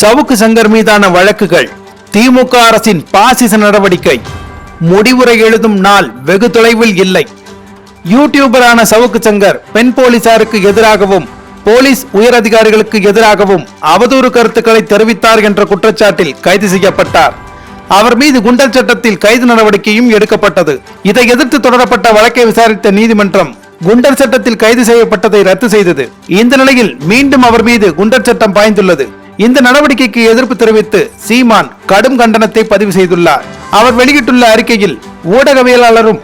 சவுக்கு சங்கர் மீதான வழக்குகள். திமுக அரசின் பாசிச நடவடிக்கை. முடிவுரை எழுதும் நாள் வெகு தொலைவில் இல்லை. யூடியூபரான சவுக்கு சங்கர் பெண் போலீசாருக்கு எதிராகவும் போலீஸ் உயரதிகாரிகளுக்கு எதிராகவும் அவதூறு கருத்துக்களை தெரிவித்தார் என்ற குற்றச்சாட்டில் கைது செய்யப்பட்டார். அவர் மீது குண்டர் சட்டத்தில் கைது நடவடிக்கையும் எடுக்கப்பட்டது. இதை எதிர்த்து தொடரப்பட்ட வழக்கை விசாரித்த நீதிமன்றம் குண்டர் சட்டத்தில் கைது செய்யப்பட்டதை ரத்து செய்தது. இந்த நிலையில் மீண்டும் அவர் மீது குண்டர் சட்டம் பாய்ந்துள்ளது. இந்த நடவடிக்கைக்கு எதிர்ப்பு தெரிவித்து சீமான் கடும் கண்டனத்தை பதிவு செய்துள்ளார். அவர் வெளியிட்டுள்ள அறிக்கையில் ஊடகவியலாளரும்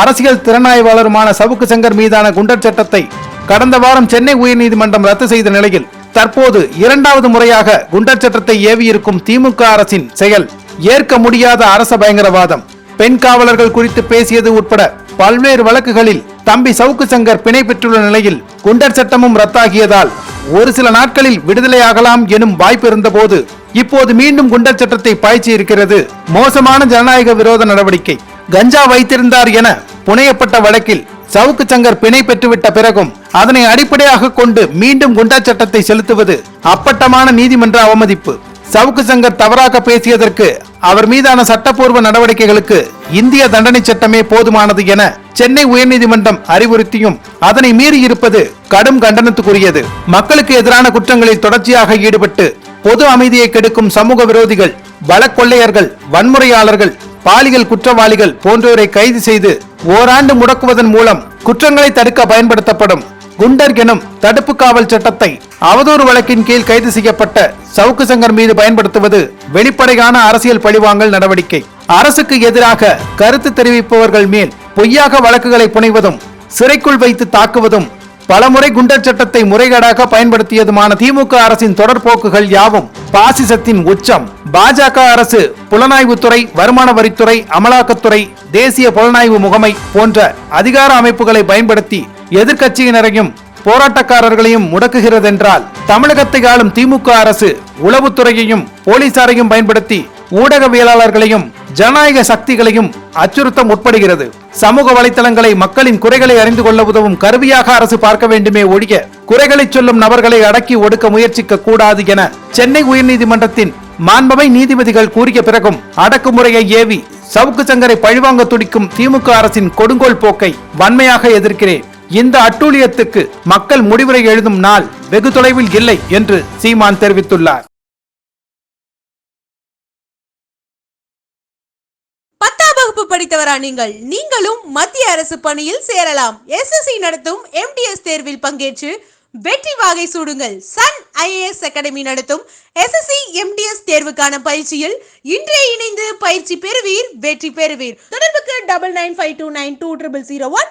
அரசியல் திறனாய்வாளருமான சவுக்கு சங்கர் மீதான குண்டர் சட்டத்தை கடந்த வாரம் சென்னை உயர்நீதிமன்றம் ரத்து செய்த நிலையில் தற்போது இரண்டாவது முறையாக குண்டர் சட்டத்தை ஏவியிருக்கும் திமுக அரசின் செயல் ஏற்க முடியாத அரச பயங்கரவாதம். பெண் காவலர்கள் குறித்து பேசியது உட்பட பல்வேறு வழக்குகளில் தம்பி சவுக்கு சங்கர் பிணை பெற்றுள்ள நிலையில் குண்டர் சட்டமும் ரத்தாகியதால் ஒரு சில நாட்களில் விடுதலையாகலாம் எனும் வாய்ப்பு இருந்தபோது இப்போது மீண்டும் குண்டர் சட்டத்தை பாய்ச்சி இருக்கிறது. மோசமான ஜனநாயக விரோத நடவடிக்கை. கஞ்சா வைத்திருந்தார் என புனையப்பட்ட வழக்கில் சவுக்கு சங்கர் பிணை பெற்றுவிட்ட பிறகும் அதனை அடிப்படையாக கொண்டு மீண்டும் குண்டர் சட்டத்தை செலுத்துவது அப்பட்டமான நீதிமன்ற அவமதிப்பு. சவுக்கு சங்கர் தவறாக பேசியதற்கு அவர் மீதான சட்டப்பூர்வ நடவடிக்கைகளுக்கு இந்திய தண்டனை சட்டமே போதுமானது என சென்னை உயர்நீதிமன்றம் அறிவுறுத்தியும் அதனை மீறி இருப்பது கடும் கண்டனத்துக்குரியது. மக்களுக்கு எதிரான குற்றங்களில் தொடர்ச்சியாக ஈடுபட்டு பொது அமைதியை கெடுக்கும் சமூக விரோதிகள் வழக்கொள்ளையர்கள் வன்முறையாளர்கள் பாலியல் குற்றவாளிகள் போன்றோரை கைது செய்து ஓராண்டு முடக்குவதன் மூலம் குற்றங்களை தடுக்க பயன்படுத்தப்படும். குண்டர் எனும் தடுப்பு காவல் சட்டத்தை அவதூறு வழக்கின் கீழ் கைது செய்யப்பட்ட சவுக்கு சங்கர் மீது பயன்படுத்துவது வெளிப்படையான அரசியல் பழிவாங்கல் நடவடிக்கை. அரசுக்கு எதிராக கருத்து தெரிவிப்பவர்கள் மேல் பொய்யாக வழக்குகளை புனைவதும் சிறைக்குள் வைத்து தாக்குவதும் பலமுறை குண்டர் சட்டத்தை முறைகேடாக பயன்படுத்தியதுமான திமுக அரசின் தொடர்போக்குகள் யாவும் பாசிசத்தின் உச்சம். பாஜக அரசு புலனாய்வுத்துறை வருமான வரித்துறை அமலாக்கத்துறை தேசிய புலனாய்வு முகமை போன்ற அதிகார அமைப்புகளை பயன்படுத்தி எதிர்க்கட்சியினரையும் போராட்டக்காரர்களையும் முடக்குகிறதென்றால் தமிழகத்தை ஆளும் திமுக அரசு உளவுத்துறையையும் போலீசாரையும் பயன்படுத்தி ஊடகவியலாளர்களையும் ஜனநாயக சக்திகளையும் அச்சுறுத்த முற்படுகிறது. சமூக வலைத்தளங்களை மக்களின் குறைகளை அறிந்து கொள்ள உதவும் கருவியாக அரசு பார்க்க வேண்டுமே ஒழிய குறைகளை சொல்லும் நபர்களை அடக்கி ஒடுக்க முயற்சிக்க கூடாது என சென்னை உயர்நீதிமன்றத்தின் மாண்பமை நீதிபதிகள் கூறிய பிறகும் அடக்குமுறையை ஏவி சவுக்கு சங்கரை பழிவாங்க துடிக்கும் திமுக அரசின் கொடுங்கோல் போக்கை வன்மையாக எதிர்க்கிறேன். இந்த அட்டூழியத்துக்கு மக்கள் முடிவுரை எழுதும் நாள் வெகு தொலைவில் இல்லை என்று சீமான் தெரிவித்துள்ளார். பத்தாம் வகுப்பு படித்தவரா நீங்கள்? நீங்களும் மத்திய அரசு பணியில் சேரலாம். எஸ்எஸ்சி நடத்தும் எம்டிஎஸ் தேர்வில் பங்கேற்று வெற்றி வாகை சூடுங்கள். சன் ஐஏஎஸ் அகாடமி நடத்தும் எஸ்எஸ்சி எம்டிஎஸ் தேர்வுக்கான பயிற்சியில் இன்றே இணைந்து பயிற்சி பெறுவீர் வெற்றி பெறுவீர். தொடர்புக்கு double nine five two nine two triple zero one